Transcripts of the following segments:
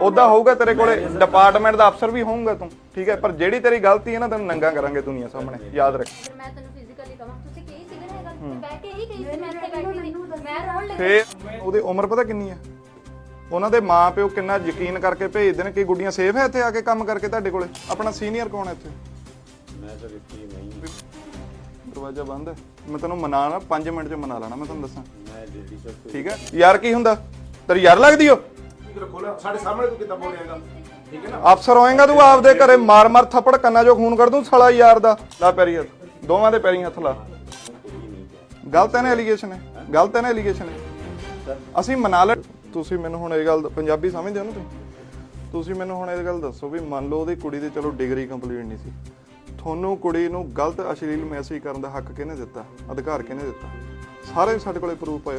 ਉਦਾਂ ਹੋਊਗਾ ਤੇਰੇ ਕੋਲੇ ਡਿਪਾਰਟਮੈਂਟ ਦਾ ਅਫਸਰ ਵੀ ਹੋਊਗਾ ਤੂੰ ਠੀਕ ਹੈ? ਪਰ ਜਿਹੜੀ ਤੇਰੀ ਗਲਤੀ ਹੈ ਨਾ ਤੈਨੂੰ ਨੰਗਾ ਕਰਾਂਗੇ ਦੁਨੀਆ ਸਾਹਮਣੇ ਯਾਦ ਰੱਖ। ਫਿਰ ਮੈਂ ਤੈਨੂੰ ਫਿਜ਼ੀਕਲੀ ਕਹਾਂ ਤੁਸੀਂ ਕਹੀ ਸੀਗੇ ਨਾ ਇਹ ਗੱਲ? ਤੇ ਬਹਿ ਕੇ ਹੀ ਕਹੀ ਸੀ ਮੈਂ ਇੱਥੇ ਬੈਠੀ ਸੀ। ਮੈਂ ਰੋਣ ਲੱਗੀ। ਫੇਰ ਉਹਦੀ ਉਮਰ ਪਤਾ ਕਿੰਨੀ ਹੈ? ਉਹਨਾਂ ਦੇ ਮਾਪਿਓ ਕਿੰਨਾ ਯਕੀਨ ਕਰਕੇ ਭੇਜਦੇ ਨੇ ਕਿ ਗੁੱਡੀਆਂ ਸੇਫ ਹੈ ਇੱਥੇ ਆ ਕੇ ਕੰਮ ਕਰਕੇ ਤੁਹਾਡੇ ਕੋਲੇ? ਆਪਣਾ ਸੀਨੀਅਰ ਕੌਣ ਹੈ ਇੱਥੇ? ਮੈਂ ਨਹੀਂ ਦਰਵਾਜ਼ਾ ਬੰਦ ਹੈ। ਮੈਂ ਤੈਨੂੰ ਮਨਾ ਨਾ 5 ਮਿੰਟ ਚ ਮਨਾ ਲੈਣਾ ਮੈਂ ਤੁਹਾਨੂੰ ਦੱਸਾਂ। ਮੈਂ ਠੀਕ ਹੈ? ਯਾਰ ਕੀ ਹੁੰਦਾ? ਤੇਰੀ ਯਾਰ ਲੱਗਦੀ ਓ? ਖੋਲਾ ਸਾਡੇ ਸਾਹਮਣੇ ਤੂੰ ਕਿੱਦਾਂ ਬੋਲੇਗਾ ਠੀਕ ਹੈ ਨਾ? ਅਫਸਰ ਹੋਏਗਾ ਤੂੰ ਆਪਦੇ ਘਰੇ ਮਾਰ ਮਾਰ ਥੱਪੜ ਕੰਨਾਂ 'ਚੋਂ ਖੂਨ ਕੱਢ ਦੂੰ ਸਾਲਾ ਯਾਰ ਦਾ। ਲਾ ਪੈਰੀ ਹੱਥ। ਦੋਵਾਂ ਦੇ ਪੈਰੀ ਹੱਥ ਲਾ। ਗਲਤ ਹੈ ਨਾ ਐਲੀਗੇਸ਼ਨ ਹੈ? ਗਲਤ ਹੈ ਨਾ ਐਲੀਗੇਸ਼ਨ ਹੈ ਅਸੀਂ ਮਨਾ ਲੈ ਤੁਸੀਂ ਮੈਨੂੰ ਹੁਣ ਇਹ ਗੱਲ ਪੰਜਾਬੀ ਸਮਝਦੇ ਹੋ ਨਾ ਤੁਸੀਂ? ਤੁਸੀਂ ਮੈਨੂੰ ਹੁਣ ਇਹ ਗੱਲ ਦੱਸੋ ਵੀ ਮੰਨ ਲਓ ਉਹਦੀ ਕੁੜੀ ਦੀ ਚਲੋ ਡਿਗਰੀ ਕੰਪਲੀਟ ਨਹੀਂ ਸੀ। ਤੁਹਾਨੂੰ ਕੁੜੀ ਨੂੰ ਗਲਤ ਅਸ਼ਲੀਲ ਮੈਸੇਜ ਕਰਨ ਦਾ ਹੱਕ ਕਿਹਨੇ ਦਿੱਤਾ? ਅਧਿਕਾਰ ਕਿਹਨੇ ਦਿੱਤਾ? ਸਾਰੇ ਸਾਡੇ ਕੋਲੇ ਪ੍ਰੂਫ ਪਏ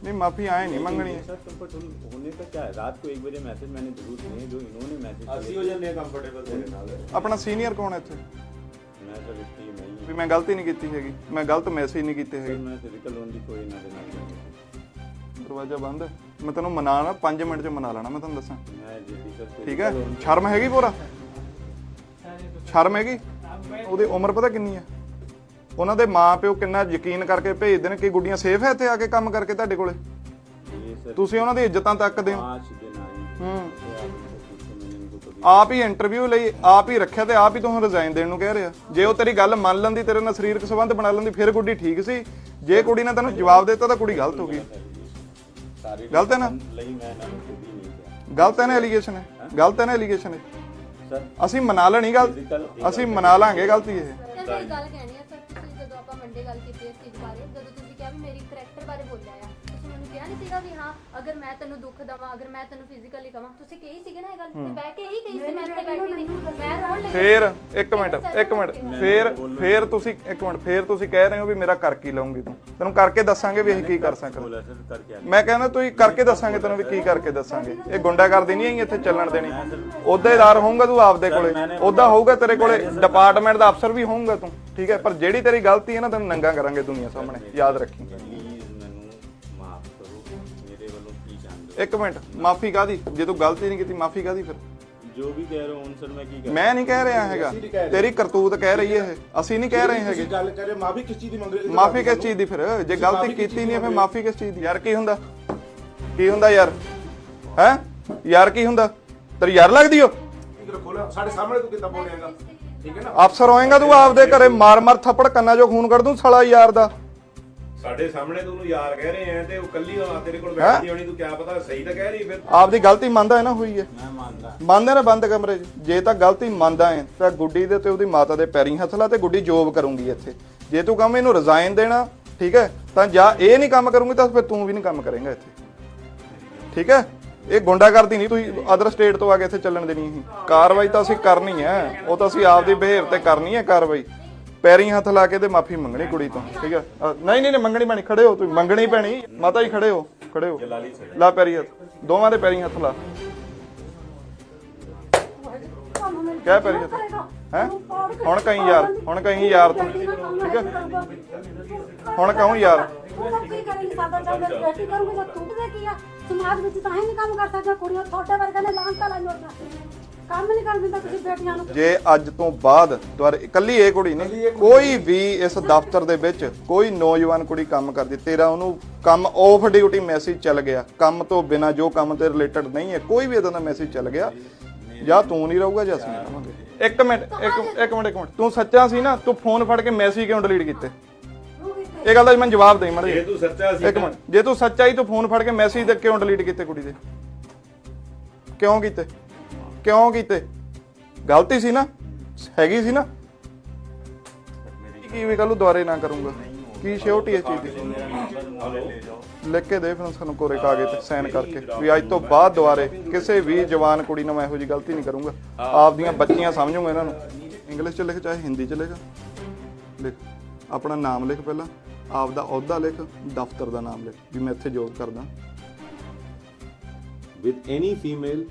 मांगू मैं मांग लूंगा ਨਹੀਂ ਮਾਫੀ ਆਏ ਨਹੀਂ ਮੰਗਣੀ सर तुमको तुम होने का क्या है रात को एक बजे मैसेज मैंने जरूर किए जो इन्होंने मैसेज ਅਸੀਂ ਹੋ ਜਾਂਦੇ ਆ ਕੰਫਰਟੇਬਲ ਤੇਰੇ ਨਾਲ ਆਪਣਾ ਸੀਨੀਅਰ ਕੌਣ ਹੈ ਇੱਥੇ मैं सर इतनी नहीं ਵੀ ਮੈਂ ਗਲਤੀ ਨਹੀਂ ਕੀਤੀ ਹੈਗੀ ਮੈਂ ਗਲਤ ਮੈਸੇਜ ਨਹੀਂ ਕੀਤੇ सर ਹੈਗੇ मैं फिजिकल लोन की कोई ना देना चाहूंगा ਦਰਵਾਜ਼ਾ ਬੰਦ ਹੈ ਮੈਂ ਤੈਨੂੰ ਮਨਾ ਨਾ 5 ਮਿੰਟ 'ਚ ਮਨਾ ਲੈਣਾ ਮੈਂ ਤੁਹਾਨੂੰ ਦੱਸਾਂ मैं जीडी सर ਠੀਕ ਹੈ ਸ਼ਰਮ ਹੈਗੀ ਪੂਰਾ ਸ਼ਰਮ ਹੈਗੀ ਉਹਦੀ ਉਮਰ ਪਤਾ ਕਿੰਨੀ ਹੈ ਉਹਨਾਂ ਦੇ ਮਾਂ ਪਿਓ ਕਿੰਨਾ ਯਕੀਨ ਕਰਕੇ ਭੇਜਦੇ ਨੇ ਕਿ ਗੁੱਡੀਆਂ ਸੇਫ ਹੈ ਇੱਥੇ ਆ ਕੇ ਕੰਮ ਕਰਕੇ ਤੁਹਾਡੇ ਕੋਲੇ? ਤੁਸੀਂ ਉਹਨਾਂ ਦੀ ਇੱਜ਼ਤਾਂ ਤੱਕਦੇ ਹੋ। ਹੂੰ। ਆਪ ਹੀ ਇੰਟਰਵਿਊ ਲਈ ਆਪ ਹੀ ਰੱਖਿਆ ਤੇ ਆਪ ਹੀ ਤੁਹਾਨੂੰ ਰਿਜ਼ਾਈਨ ਦੇਣ ਨੂੰ ਕਹਿ ਰਿਹਾ। ਜੇ ਉਹ ਤੇਰੀ ਗੱਲ ਮੰਨ ਲੈਂਦੀ ਤੇਰੇ ਨਾਲ ਸਰੀਰਕ ਸੰਬੰਧ ਬਣਾ ਲੈਂਦੀ ਫਿਰ ਗੁੱਡੀ ਠੀਕ ਸੀ। ਜੇ ਕੁੜੀ ਨੇ ਤੈਨੂੰ ਜਵਾਬ ਦਿੱਤਾ ਤਾਂ ਕੁੜੀ ਗਲਤ ਹੋ ਗਈ। ਗਲਤ ਹੈ ਨਾ? ਗਲਤ ਹੈ ਨਾ ਐਲੀਗੇਸ਼ਨ ਹੈ? ਗਲਤ ਹੈ ਨਾ ਐਲੀਗੇਸ਼ਨ ਹੈ ਅਸੀਂ ਮਨਾ ਲੈਣੀ ਗੱਲ ਅਸੀਂ ਮਨਾ ਲਾਂਗੇ ਗਲਤੀ ਇਹ। ਜਦੋਂ ਗੱਲ ਕੀਤੀ ਇਸ ਚੀਜ਼ ਬਾਰੇ ਜਦੋਂ ਤੁਸੀਂ ਕਿਹਾ ਵੀ ਮੇਰੀ ਕਰੈਕਟਰ ਬਾਰੇ ਬੋਲਿਆ ਨਹੀਂ ਸੀਗਾ ਵੀ ਹਾਂ ਅਗਰ ਮੈਂ ਤੈਨੂੰ ਦੁੱਖ ਦਵਾਂ ਅਗਰ ਮੈਂ ਤੈਨੂੰ ਫਿਜ਼ੀਕਲੀ ਕਵਾਂ। ਤੁਸੀਂ ਕਹੀ ਸੀਗੇ ਨਾ ਇਹ ਗੱਲ ਤੇ ਬਹਿ ਕੇ ਇਹੀ ਕਹੀ ਸੀ ਮੈਂ ਤੇ ਬੈਠੀ ਨਹੀਂ। ਮੈਂ ਰੋਣ ਲੱਗੀ। ਫੇਰ ਇੱਕ ਮਿੰਟ ਇੱਕ ਮਿੰਟ। ਫੇਰ ਫੇਰ ਤੁਸੀਂ ਇੱਕ ਮਿੰਟ ਫੇਰ ਤੁਸੀਂ ਕਹਿ ਰਹੇ ਹੋ ਵੀ ਮੇਰਾ ਕਰ ਕੀ ਲਵਾਂਗੀ ਤੂੰ। ਤੈਨੂੰ ਕਰਕੇ ਦੱਸਾਂਗੇ ਵੀ ਇਹ ਕੀ ਕਰ ਸਕਦਾ। ਮੈਂ ਕਹਿੰਦਾ ਤੁਸੀਂ ਕਰਕੇ ਦੱਸਾਂਗੇ ਤੈਨੂੰ ਵੀ ਕੀ ਕਰਕੇ ਦੱਸਾਂਗੇ। ਇਹ ਗੁੰਡਾ ਗੁੰਡਾਗਰਦੀ ਨਹੀਂ ਆਈ ਇੱਥੇ ਚੱਲਣ ਦੇਣੀ। ਉਹਦਾਦਾਰ ਹੋਊਗਾ ਤੂੰ ਆਪਦੇ ਕੋਲੇ। ਉਹਦਾ ਹੋਊਗਾ ਤੇਰੇ ਕੋਲੇ। ਡਿਪਾਰਟਮੈਂਟ ਦਾ ਅਫਸਰ ਵੀ ਹੋਊਗਾ ਤੂੰ। ਠੀਕ ਹੈ? ਪਰ ਜਿਹੜੀ ਤੇਰੀ ਗਲਤੀ ਹੈ ਨਾ ਤੈਨੂੰ ਨੰਗਾ ਕਰਾਂਗੇ ਦੁਨੀਆ ਸਾਹਮਣੇ। ਯਾਦ ਰੱਖੀ। ਇੱਕ ਮਿੰਟ ਮਾਫੀ ਕਾਦੀ ਜੇ ਤੂੰ ਗਲਤੀ ਨਹੀਂ ਕੀਤੀ ਮਾਫੀ ਕਾਦੀ ਫਿਰ? ਜੋ ਵੀ ਕਹਿ ਰਹੇ ਹੋ ਸਰ ਮੈਂ ਕੀ ਕਰ? ਮੈਂ ਨਹੀਂ ਕਹਿ ਰਿਹਾ ਹੈਗਾ। ਤੇਰੀ ਕਰਤੂਤ ਕਹਿ ਰਹੀ ਹੈ ਅਸੀਂ ਨਹੀਂ ਕਹਿ ਰਹੇ ਹੈਗੇ। ਗੱਲ ਕਰ ਮਾਫੀ ਕਿਸ ਚੀਜ਼ ਦੀ ਮੰਗ ਰਹੇ ਹੋ? ਮਾਫੀ ਕਿਸ ਚੀਜ਼ ਦੀ ਫਿਰ? ਜੇ ਗਲਤੀ ਕੀਤੀ ਚੀਜ਼ ਨਹੀਂ ਫਿਰ ਮਾਫੀ ਕਿਸ ਚੀਜ਼ ਦੀ? ਯਾਰ ਕੀ ਹੁੰਦਾ? ਕੀ ਹੁੰਦਾ ਯਾਰ? ਹੈ? ਯਾਰ ਕੀ ਹੁੰਦਾ? ਤੇਰੀ ਯਾਰ ਲੱਗਦੀ ਓ? ਠੀਕ ਰੱਖੋ ਸਾਡੇ ਸਾਹਮਣੇ ਤੂੰ ਕਿੱਦਾਂ ਬੋਲਿਆਗਾ ਠੀਕ ਹੈ ਨਾ? ਅਫਸਰ ਹੋਏਗਾ ਤੂੰ ਆਪਦੇ ਘਰੇ ਮਾਰ-ਮਾਰ ਥੱਪੜ ਕੰਨਾਂ 'ਚੋਂ ਖੂਨ ਕੱਢ ਦੂੰ ਸਾਲਾ ਯਾਰ ਦਾ। ਸਾਡੇ ਸਾਹਮਣੇ ਤੂੰ ਉਹਨੂੰ ਯਾਰ ਕਹਿ ਰਹੇ ਆ ਤੇ ਉਹ ਕੱਲੀ ਆ ਤੇਰੇ ਕੋਲ ਬੈਠੀ ਹੋਣੀ ਤੂੰ ਕਿਆ ਪਤਾ ਸਹੀ ਤਾਂ ਕਹਿ ਰਹੀ ਫਿਰ। ਆਪਦੀ ਗਲਤੀ ਮੰਨਦਾ ਹੈ ਨਾ ਹੋਈ ਹੈ। ਮੈਂ ਮੰਨਦਾ। ਮੰਨਦਾ ਨਾ ਬੰਦ ਕਮਰੇ 'ਚ। ਜੇ ਤਾਂ ਗਲਤੀ ਮੰਨਦਾ ਹੈ ਤਾਂ ਗੁੱਡੀ ਦੇ ਤੇ ਉਹਦੀ ਮਾਤਾ ਦੇ ਪੈਰੀਂ ਹੱਥ ਲਾ ਤੇ ਗੁੱਡੀ ਜੋਬ ਕਰੂੰਗੀ ਇੱਥੇ। ਜੇ ਤੂੰ ਕੰਮ ਇਹਨੂੰ ਰਿਜ਼ਾਈਨ ਦੇਣਾ ਠੀਕ ਹੈ ਤਾਂ ਜਾਂ ਇਹ ਨਹੀਂ ਕੰਮ ਕਰੂੰਗੀ ਤਾਂ ਫਿਰ ਤੂੰ ਵੀ ਨਹੀਂ ਕੰਮ ਕਰੇਂਗਾ ਇੱਥੇ। ਠੀਕ ਹੈ? ਇਹ ਗੁੰਡਾ ਕਰਦੀ ਨਹੀਂ ਤੁਸੀਂ ਅਦਰ ਸਟੇਟ ਤੋਂ ਆ ਕੇ ਇੱਥੇ ਚੱਲਣ ਦੇਣੀ ਹੈ ਕਾਰਵਾਈ ਤਾਂ ਅਸੀਂ ਕਰਨੀ ਹੈ ਉਹ ਤਾਂ ਅਸੀਂ ਆਪਦੀ ਬਿਹੇਵ ਤੇ ਕਰਨੀ ਹੈ ਕਾਰਵਾਈ। ਪੈਰੀਂ ਹੱਥ ਲਾ ਕੇ ਤੇ ਮਾਫੀ ਮੰਗਣੀ ਕੁੜੀ ਤੋਂ ਠੀਕ ਹੈ ਅ, ਨਹੀਂ ਨਹੀਂ ਨਹੀਂ ਮੰਗਣੀ ਪੈਣੀ ਖੜੇ ਹੋ ਤੁਸੀਂ ਮੰਗਣੀ ਪੈਣੀ। ਮਾਤਾ ਜੀ ਖੜੇ ਹੋ ਖੜੇ ਹੋ। ਲਾ ਪੈਰੀ ਹੱਥ ਦੋਵਾਂ ਦੇ ਪੈਰੀਂ ਹੱਥ ਲਾ। ਕਹਿ ਪੈਰੀ ਹੱਥ। ਹੈ? ਹੁਣ ਕਹੀਂ ਯਾਰ ਹੁਣ ਕਹੀਂ ਯਾਰ ਤੂੰ ਠੀਕ ਹੈ ਹੁਣ ਕਹੂੰ ਯਾਰ। ਤੂੰ ਕੀ ਕਰੇਂਗੀ ਸਾਡਾ ਚੱਲ ਮੇਰੀ ਬੇਟੀ ਕਰੂੰਗੀ ਤਾਂ ਤੂੰ ਕੀ ਆ ਸਮਾਜ ਵਿੱਚ ਤਾਂ ਹੀ ਨਹੀਂ ਕੰਮ ਕਰ ਸਕਦਾ ਕੁੜੀਆਂ ਤੁਹਾਡੇ ਵਰਗੇ ਨੇ ਲਾਂਤਾ ਲਾਈ ਹੋਈਆਂ। ਕੰਮ ਨਹੀਂ ਕਰਨ ਦਿੰਦਾ ਤੁਸੀਂ ਬੇਟੀਆਂ ਨੂੰ। ਜੇ ਅੱਜ ਤੋਂ ਬਾਅਦ ਦੁਆਰਾ ਇਕੱਲੀ ਇਹ ਕੁੜੀ ਨਹੀਂ ਕੋਈ ਵੀ ਇਸ ਦਫ਼ਤਰ ਦੇ ਵਿੱਚ ਕੋਈ ਨੌਜਵਾਨ ਕੁੜੀ ਕੰਮ ਕਰਦੀ ਤੇਰਾ ਉਹਨੂੰ ਕੰਮ ਆਫ ਡਿਊਟੀ ਮੈਸੇਜ ਚੱਲ ਗਿਆ। ਕੰਮ ਤੋਂ ਬਿਨਾ ਜੋ ਕੰਮ ਤੇ ਰਿਲੇਟਡ ਨਹੀਂ ਹੈ ਕੋਈ ਵੀ ਇਦਾਂ ਦਾ ਮੈਸੇਜ ਚੱਲ ਗਿਆ। ਜਾਂ ਤੂੰ ਨਹੀਂ ਰਹੂਗਾ ਜਾਂ ਅਸੀਂ ਨਹੀਂ ਰਹਾਂਗੇ ਇੱਕ ਮਿੰਟ ਇੱਕ ਇੱਕ ਮਿੰਟ ਇੱਕ ਮਿੰਟ। ਤੂੰ ਸੱਚਾ ਸੀ ਨਾ ਤੂੰ ਫੋਨ ਫੜ ਕੇ ਮੈਸੇਜ ਕਿਉਂ ਡਿਲੀਟ ਕੀਤੇ? ਇਹ ਗੱਲ ਦਾ ਮੈਨੂੰ ਜਵਾਬ ਦੇ ਮੜੇ ਜੇ ਤੂੰ ਸੱਚਾ ਸੀ ਇੱਕ ਮਿੰਟ ਜੇ ਤੂੰ ਸੱਚਾਈ ਤੂੰ ਫੋਨ ਫੜ ਕੇ ਮੈਸੇਜ ਤੇ ਕਿਉਂ ਡਿਲੀਟ ਕੀਤੇ ਕੁੜੀ ਦੇ? ਕਿਉਂ ਕੀਤੇ? ਕਿਉਂ ਕੀਤੇ? ਗਲਤੀ ਸੀ ਨਾ? ਹੈਗੀ ਸੀ ਨਾ? ਕੀ ਵੀ ਕੱਲੂ ਦੁਬਾਰੇ ਨਾ ਕਰੂੰਗਾ। ਕੀ ਸ਼ਿਓਰਟੀ ਇਸ ਚੀਜ਼ ਦੀ ਲਿਖ ਕੇ ਦੇ ਫਿਰ ਸਾਨੂੰ ਕੋਰੇ ਕਾਗਜ਼ ਤੇ ਸਾਈਨ ਕਰਕੇ ਵੀ ਅੱਜ ਤੋਂ ਬਾਅਦ ਦੁਬਾਰੇ ਕਿਸੇ ਵੀ ਜਵਾਨ ਕੁੜੀ ਨਾਲ ਮੈਂ ਇਹੋ ਜੀ ਗਲਤੀ ਨਹੀਂ ਕਰੂੰਗਾ। ਆਪਦੀਆਂ ਬੱਚੀਆਂ ਸਮਝੂਗਾ ਇਹਨਾਂ ਨੂੰ। ਇੰਗਲਿਸ਼ ਚ ਲਿਖ ਚਾਹੇ ਹਿੰਦੀ ਚ ਲਿਖ। ਲਿਖ। ਆਪਣਾ ਨਾਮ ਲਿਖ ਪਹਿਲਾਂ। ਆਪ ਦਾ ਅਹੁਦਾ ਲਿਖ ਦਫ਼ਤਰ ਦਾ ਨਾਮ ਲਿਖ ਵੀ ਮੈਂ ਇੱਥੇ ਜੋਬ ਕਰਦਾ। With any female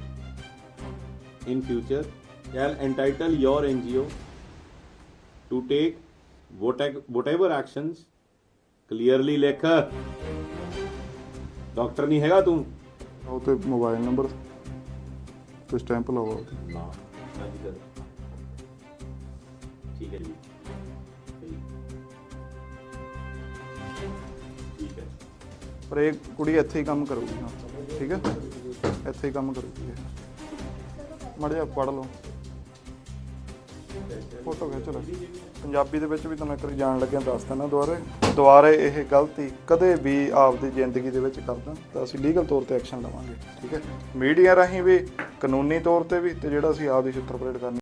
in future shall entitle your NGO to take whate- whatever actions clearly ਲਿਖ ਡਾਕਟਰ ਨਹੀਂ ਹੈਗਾ ਤੂੰ ਉਹ ਤੇ ਮੋਬਾਈਲ ਨੰਬਰ ਤੇ ਸਟੈਂਪ ਲਵਾਓ ਨਾ ਹਾਂਜੀ ਸਰ ਠੀਕ ਹੈ ਜੀ ਠੀਕ ਹੈ ਪਰ ਇਹ ਕੁੜੀ ਇੱਥੇ ਹੀ ਕੰਮ ਕਰੂਗੀ ਹਾਂ ਠੀਕ ਹੈ ਇੱਥੇ ਹੀ ਕੰਮ ਕਰੂਗੀ ਮੜ ਜਾ ਪੜ ਲਓ। ਫੋਟੋ ਖਿੱਚ ਲੈ ਪੰਜਾਬੀ ਦੇ ਵਿੱਚ ਵੀ ਤੁਹਾਨੂੰ ਇੱਕ ਵਾਰੀ ਜਾਣ ਲੱਗਿਆ ਦੱਸ ਦਿੰਦਾ ਦੁਬਾਰੇ ਦੁਬਾਰੇ ਇਹ ਗਲਤੀ ਕਦੇ ਵੀ ਆਪਦੀ ਜ਼ਿੰਦਗੀ ਦੇ ਵਿੱਚ ਕਰਦਾ। ਤਾਂ ਅਸੀਂ ਲੀਗਲ ਤੌਰ ਤੇ ਐਕਸ਼ਨ ਲਵਾਂਗੇ, ਠੀਕ ਹੈ? ਮੀਡੀਆ ਰਾਹੀਂ ਵੀ, ਕਾਨੂੰਨੀ ਤੌਰ ਤੇ ਵੀ, ਤੇ ਜਿਹੜਾ ਅਸੀਂ ਆਪਦੀ ਛਿੱਤਰ ਪਰੇਡ ਕਰਨੀ